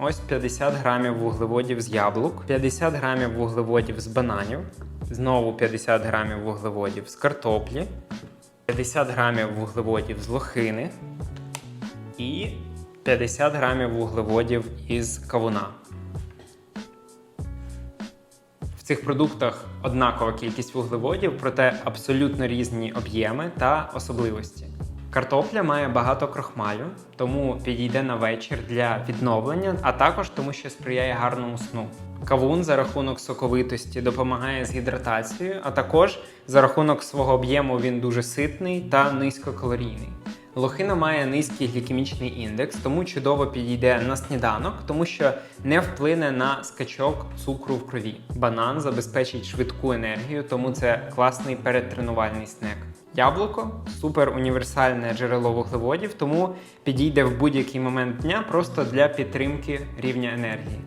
Ось 50 грамів вуглеводів з яблук, 50 грамів вуглеводів з бананів, знову 50 грамів вуглеводів з картоплі, 50 грамів вуглеводів з лохини і 50 грамів вуглеводів із кавуна. В цих продуктах однакова кількість вуглеводів, проте абсолютно різні об'єми та особливості. Картопля має багато крохмалю, тому підійде на вечір для відновлення, а також тому, що сприяє гарному сну. Кавун за рахунок соковитості допомагає з гідратацією, а також за рахунок свого об'єму він дуже ситний та низькокалорійний. Лохина має низький глікемічний індекс, тому чудово підійде на сніданок, тому що не вплине на скачок цукру в крові. Банан забезпечить швидку енергію, тому це класний передтренувальний снек. Яблуко супер універсальне джерело вуглеводів, тому підійде в будь-який момент дня просто для підтримки рівня енергії.